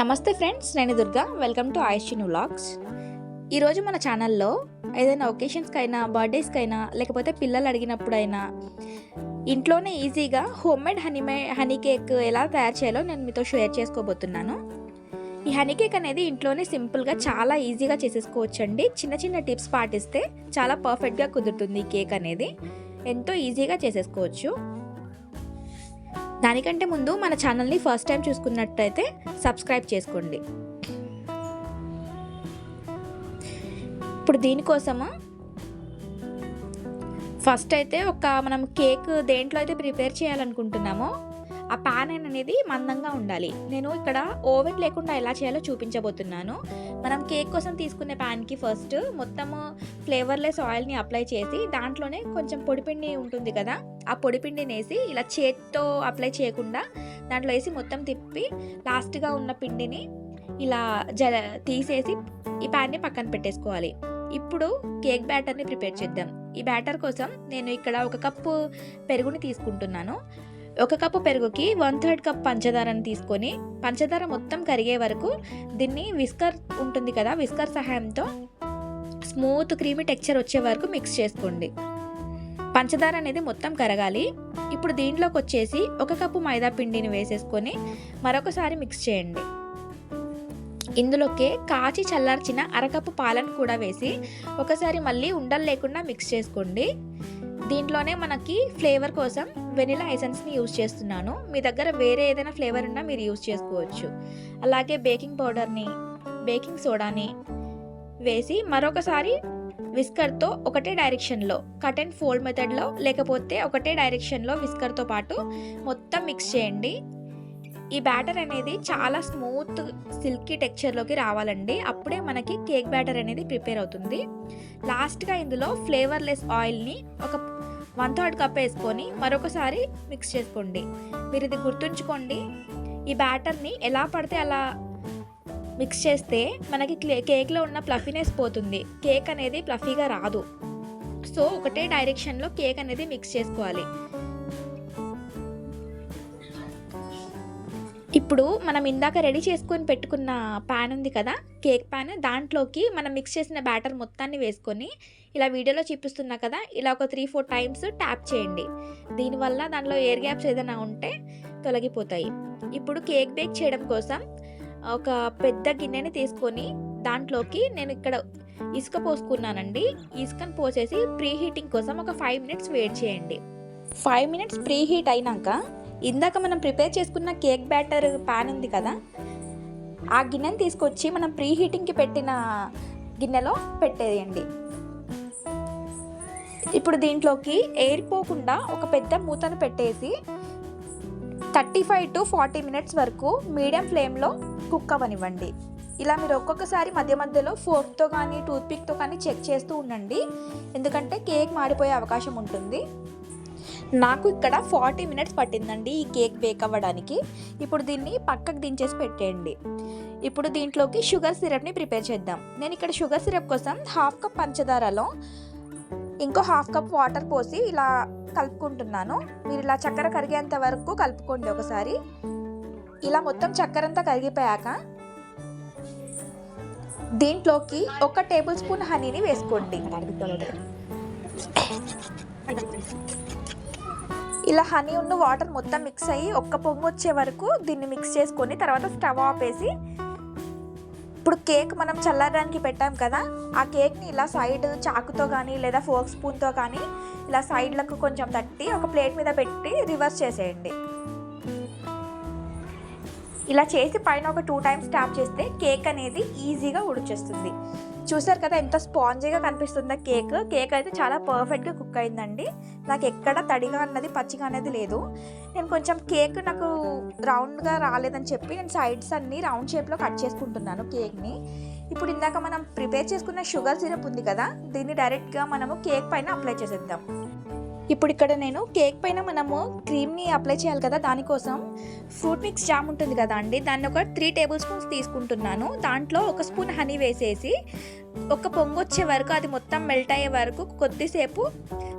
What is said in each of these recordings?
నమస్తే ఫ్రెండ్స్ నేను Durga. Welcome to Ayushni vlogs ఈరోజు మన ఛానల్లో ఏదైనా ఒకేషన్స్కి అయినా బర్త్డేస్కి అయినా లేకపోతే పిల్లలు అడిగినప్పుడైనా ఇంట్లోనే ఈజీగా హోమ్ మేడ్ హనీ మే హనీ కేక్ ఎలా తయారు చేయాలో నేను మీతో షేర్ చేసుకోబోతున్నాను. ఈ హనీ కేక్ అనేది ఇంట్లోనే సింపుల్గా చాలా ఈజీగా చేసేసుకోవచ్చండి. చిన్న చిన్న టిప్స్ పాటిస్తే చాలా పర్ఫెక్ట్గా కుదురుతుంది ఈ కేక్ అనేది. ఎంతో ఈజీగా చేసేసుకోవచ్చు. దానికంటే ముందు మన ఛానల్ని ఫస్ట్ టైం చూసుకున్నట్టయితే సబ్స్క్రైబ్ చేసుకోండి. ఇప్పుడు దీనికోసము ఫస్ట్ అయితే ఒక మనం కేక్ దేంట్లో అయితే ప్రిపేర్ చేయాలనుకుంటున్నామో ఆ ప్యాన్ అనేది మందంగా ఉండాలి. నేను ఇక్కడ ఓవెన్ లేకుండా ఎలా చేయాలో చూపించబోతున్నాను. మనం కేక్ కోసం తీసుకునే ప్యాన్కి ఫస్ట్ మొత్తము ఫ్లేవర్లెస్ ఆయిల్ని అప్లై చేసి దాంట్లోనే కొంచెం పొడిపిండి ఉంటుంది కదా ఆ పొడిపిండిని వేసి ఇలా చేత్తో అప్లై చేయకుండా దాంట్లో వేసి మొత్తం తిప్పి లాస్ట్గా ఉన్న పిండిని ఇలా జ తీసేసి ఈ ప్యాన్ని పక్కన పెట్టేసుకోవాలి. ఇప్పుడు కేక్ బ్యాటర్ని ప్రిపేర్ చేద్దాం. ఈ బ్యాటర్ కోసం నేను ఇక్కడ ఒక కప్పు పెరుగుని తీసుకుంటున్నాను. ఒక కప్పు పెరుగుకి వన్ థర్డ్ కప్ పంచదారని తీసుకొని పంచదార మొత్తం కరిగే వరకు దీన్ని విస్కర్ ఉంటుంది కదా విస్కర్ సహాయంతో స్మూత్ క్రీమీ టెక్చర్ వచ్చే వరకు మిక్స్ చేసుకోండి. పంచదార అనేది మొత్తం కరగాలి. ఇప్పుడు దీంట్లోకి వచ్చేసి ఒక కప్పు మైదా పిండిని వేసేసుకొని మరొకసారి మిక్స్ చేయండి. ఇందులోకే కాచి చల్లార్చిన అరకప్పు పాలను కూడా వేసి ఒకసారి మళ్ళీ ఉండలు లేకుండా మిక్స్ చేసుకోండి. దీంట్లోనే మనకి ఫ్లేవర్ కోసం వెనిలా ఎసెన్స్ని యూజ్ చేస్తున్నాను. మీ దగ్గర వేరే ఏదైనా ఫ్లేవర్ ఉన్నా మీరు యూజ్ చేసుకోవచ్చు. అలాగే బేకింగ్ పౌడర్ని బేకింగ్ సోడాని వేసి మరొకసారి విస్కర్తో ఒకటే డైరెక్షన్లో కట్ అండ్ ఫోల్డ్ మెథడ్లో లేకపోతే ఒకటే డైరెక్షన్లో విస్కర్తో పాటు మొత్తం మిక్స్ చేయండి. ఈ బ్యాటర్ అనేది చాలా స్మూత్ సిల్కీ టెక్చర్లోకి రావాలండి. అప్పుడే మనకి కేక్ బ్యాటర్ అనేది ప్రిపేర్ అవుతుంది. లాస్ట్గా ఇందులో ఫ్లేవర్లెస్ ఆయిల్ని ఒక వన్ థర్డ్ కప్ వేసుకొని మరొకసారి మిక్స్ చేసుకోండి. మీరు ఇది గుర్తుంచుకోండి. ఈ బ్యాటర్ని ఎలా పడితే అలా మిక్స్ చేస్తే మనకి కేక్లో ఉన్న ప్లఫీనెస్ పోతుంది. కేక్ అనేది ప్లఫీగా రాదు. సో ఒకటే డైరెక్షన్లో కేక్ అనేది మిక్స్ చేసుకోవాలి. ఇప్పుడు మనం ఇందాక రెడీ చేసుకొని పెట్టుకున్న ప్యాన్ ఉంది కదా కేక్ ప్యాన్ దాంట్లోకి మనం మిక్స్ చేసిన బ్యాటర్ మొత్తాన్ని వేసుకొని ఇలా వీడియోలో చూపిస్తున్నా కదా ఇలా ఒక త్రీ ఫోర్ టైమ్స్ ట్యాప్ చేయండి. దీనివల్ల దాంట్లో ఎయిర్ గ్యాప్స్ ఏదైనా ఉంటే తొలగిపోతాయి. ఇప్పుడు కేక్ బేక్ చేయడం కోసం ఒక పెద్ద గిన్నెని తీసుకొని దాంట్లోకి నేను ఇక్కడ ఇసుక పోసుకున్నానండి. ఇసుకను పోసేసి ప్రీ హీటింగ్ కోసం ఒక ఫైవ్ మినిట్స్ వెయిట్ చేయండి. ఫైవ్ మినిట్స్ ప్రీ హీట్ అయినాక ఇందాక మనం ప్రిపేర్ చేసుకున్న కేక్ బ్యాటర్ ప్యాన్ ఉంది కదా ఆ గిన్నెని తీసుకొచ్చి మనం ప్రీ హీటింగ్కి పెట్టిన గిన్నెలో పెట్టేయండి. ఇప్పుడు దీంట్లోకి ఎయిర్ పోకుండా ఒక పెద్ద మూతను పెట్టేసి thirty five to forty minutes వరకు మీడియం ఫ్లేమ్లో కుక్ అవ్వనివ్వండి. ఇలా మీరు ఒక్కొక్కసారి మధ్య మధ్యలో ఫోర్క్తో కానీ టూత్పిక్తో కానీ చెక్ చేస్తూ ఉండండి. ఎందుకంటే కేక్ మాడిపోయే అవకాశం ఉంటుంది. నాకు ఇక్కడ ఫార్టీ మినిట్స్ పట్టిందండి ఈ కేక్ బేక్ అవ్వడానికి. ఇప్పుడు దీన్ని పక్కకు దించేసి పెట్టేయండి. ఇప్పుడు దీంట్లోకి షుగర్ సిరప్ని ప్రిపేర్ చేద్దాం. నేను ఇక్కడ షుగర్ సిరప్ కోసం హాఫ్ కప్ పంచదారలో ఇంకో హాఫ్ కప్ వాటర్ పోసి ఇలా కలుపుకుంటున్నాను. మీరు ఇలా చక్కెర కరిగేంత వరకు కలుపుకోండి ఒకసారి. ఇలా మొత్తం చక్కెర అంతా కరిగిపోయాక దీంట్లోకి ఒక టేబుల్ స్పూన్ హనీని వేసుకోండి. ఇలా హనీ ఉన్న వాటర్ మొత్తం మిక్స్ అయ్యి ఒక్క పొంగు వచ్చే వరకు దీన్ని మిక్స్ చేసుకొని తర్వాత స్టవ్ ఆపేసి ఇప్పుడు కేక్ మనం చల్లడానికి పెట్టాం కదా ఆ కేక్ని ఇలా సైడ్ చాకుతో కానీ లేదా ఫోక్ స్పూన్తో కానీ ఇలా సైడ్లకు కొంచెం తట్టి ఒక ప్లేట్ మీద పెట్టి రివర్స్ చేసేయండి. ఇలా చేసి పైన ఒక టూ టైమ్స్ ట్యాప్ చేస్తే కేక్ అనేది ఈజీగా ఉడిచేస్తుంది. చూసారు కదా ఎంత స్పాంజీగా కనిపిస్తుందా కేక్. కేక్ అయితే చాలా పర్ఫెక్ట్గా కుక్ అయిందండి. నాకు ఎక్కడ తడిగా అన్నది పచ్చిగా అనేది లేదు. నేను కొంచెం కేక్ నాకు రౌండ్గా రాలేదని చెప్పి నేను సైడ్స్ అన్ని రౌండ్ షేప్లో కట్ చేసుకుంటున్నాను కేక్ని. ఇప్పుడు ఇందాక మనం ప్రిపేర్ చేసుకున్న షుగర్ సిరప్ ఉంది కదా దీన్ని డైరెక్ట్గా మనము కేక్ పైన అప్లై చేసేద్దాం. ఇప్పుడు ఇక్కడ నేను కేక్ పైన మనము క్రీమ్ని అప్లై చేయాలి కదా దానికోసం. ఫ్రూట్ మిక్స్ జామ్ ఉంటుంది కదా అండి దాన్ని ఒక త్రీ టేబుల్ స్పూన్స్ తీసుకుంటున్నాను. దాంట్లో ఒక స్పూన్ హనీ వేసేసి ఒక పొంగు వచ్చే వరకు అది మొత్తం మెల్ట్ అయ్యే వరకు కొద్దిసేపు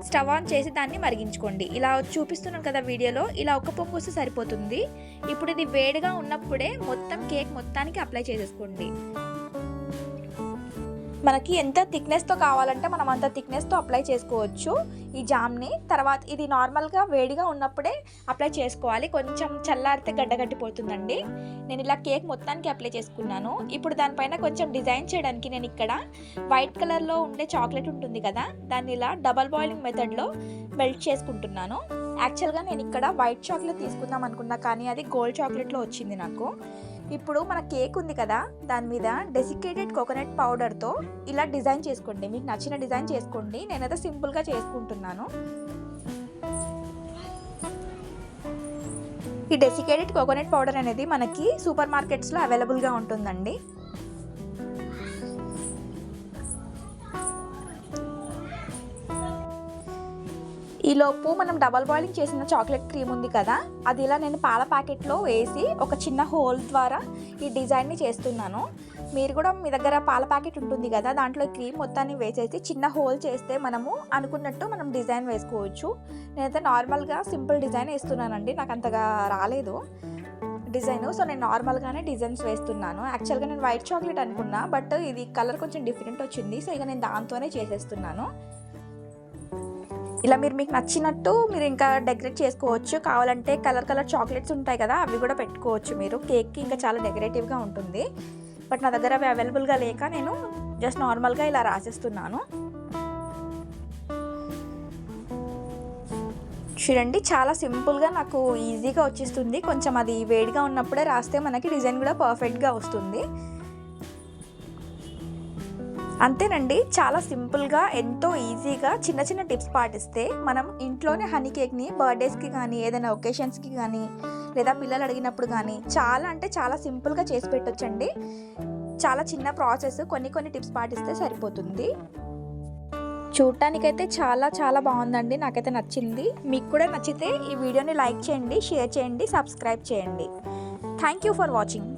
స్టవ్ ఆన్ చేసి దాన్ని మరిగించుకోండి. ఇలా చూపిస్తున్నాను కదా వీడియోలో ఇలా ఒక పొంగు వస్తే సరిపోతుంది. ఇప్పుడు ఇది వేడిగా ఉన్నప్పుడే మొత్తం కేక్ మొత్తానికి అప్లై చేసేసుకోండి. మనకి ఎంత థిక్నెస్తో కావాలంటే మనం అంత థిక్నెస్తో అప్లై చేసుకోవచ్చు ఈ జామ్ని. తర్వాత ఇది నార్మల్గా వేడిగా ఉన్నప్పుడే అప్లై చేసుకోవాలి. కొంచెం చల్లారితే గడ్డగట్టిపోతుందండి నేను ఇలా కేక్ మొత్తానికి అప్లై చేసుకున్నాను. ఇప్పుడు దానిపైన కొంచెం డిజైన్ చేయడానికి నేను ఇక్కడ వైట్ కలర్లో ఉండే చాక్లెట్ ఉంటుంది కదా దాన్ని ఇలా డబల్ బాయిలింగ్ మెథడ్లో మెల్ట్ చేసుకుంటున్నాను. యాక్చువల్గా నేను ఇక్కడ వైట్ చాక్లెట్ తీసుకుందాం అనుకున్నా కానీ అది గోల్డ్ చాక్లెట్లో వచ్చింది నాకు. ఇప్పుడు మన కేక్ ఉంది కదా దాని మీద డెసికేటెడ్ కోకోనట్ పౌడర్తో ఇలా డిజైన్ చేసుకోండి. మీకు నచ్చిన డిజైన్ చేసుకోండి. నేనైతే సింపుల్గా చేసుకుంటున్నాను. ఈ డెసికేటెడ్ కోకోనట్ పౌడర్ అనేది మనకి సూపర్ మార్కెట్స్లో అవైలబుల్గా ఉంటుందండి. ఈలోపు మనం డబల్ బాయిలింగ్ చేసిన చాక్లెట్ క్రీమ్ ఉంది కదా అది ఇలా నేను పాల ప్యాకెట్లో వేసి ఒక చిన్న హోల్ ద్వారా ఈ డిజైన్ని చేస్తున్నాను. మీరు కూడా మీ దగ్గర పాల ప్యాకెట్ ఉంటుంది కదా దాంట్లో క్రీమ్ మొత్తాన్ని వేసేసి చిన్న హోల్ చేస్తే మనము అనుకున్నట్టు మనం డిజైన్ వేసుకోవచ్చు. నేనైతే నార్మల్గా సింపుల్ డిజైన్ వేస్తున్నానండి నాకు అంతగా రాలేదు డిజైన్. సో నేను నార్మల్గానే డిజైన్స్ వేస్తున్నాను. యాక్చువల్గా నేను వైట్ చాక్లెట్ అనుకున్నా బట్ ఇది కలర్ కొంచెం డిఫరెంట్ వచ్చింది. సో ఇక నేను దాంతోనే చేసేస్తున్నాను. ఇలా మీరు మీకు నచ్చినట్టు మీరు ఇంకా డెకరేట్ చేసుకోవచ్చు. కావాలంటే కలర్ కలర్ చాక్లెట్స్ ఉంటాయి కదా అవి కూడా పెట్టుకోవచ్చు మీరు. కేక్కి ఇంకా చాలా డెకరేటివ్గా ఉంటుంది. బట్ నా దగ్గర అవి అవైలబుల్గా లేక నేను జస్ట్ నార్మల్గా ఇలా రాసేస్తున్నాను. చూడండి చాలా సింపుల్గా నాకు ఈజీగా వచ్చేస్తుంది. కొంచెం అది వేడిగా ఉన్నప్పుడే రాస్తే మనకి డిజైన్ కూడా పర్ఫెక్ట్గా వస్తుంది. అంతేనండి చాలా సింపుల్గా ఎంతో ఈజీగా చిన్న చిన్న టిప్స్ పాటిస్తే మనం ఇంట్లోనే హనీ కేక్ని బర్త్డేస్కి కానీ ఏదైనా ఒకేషన్స్కి కానీ లేదా పిల్లలు అడిగినప్పుడు కానీ చాలా అంటే చాలా సింపుల్గా చేసి పెట్టొచ్చండి. చాలా చిన్న ప్రాసెస్ కొన్ని కొన్ని టిప్స్ పాటిస్తే సరిపోతుంది. చూడటానికైతే చాలా చాలా బాగుందండి నాకైతే నచ్చింది. మీకు కూడా నచ్చితే ఈ వీడియోని లైక్ చేయండి షేర్ చేయండి సబ్స్క్రైబ్ చేయండి. Thank you for watching.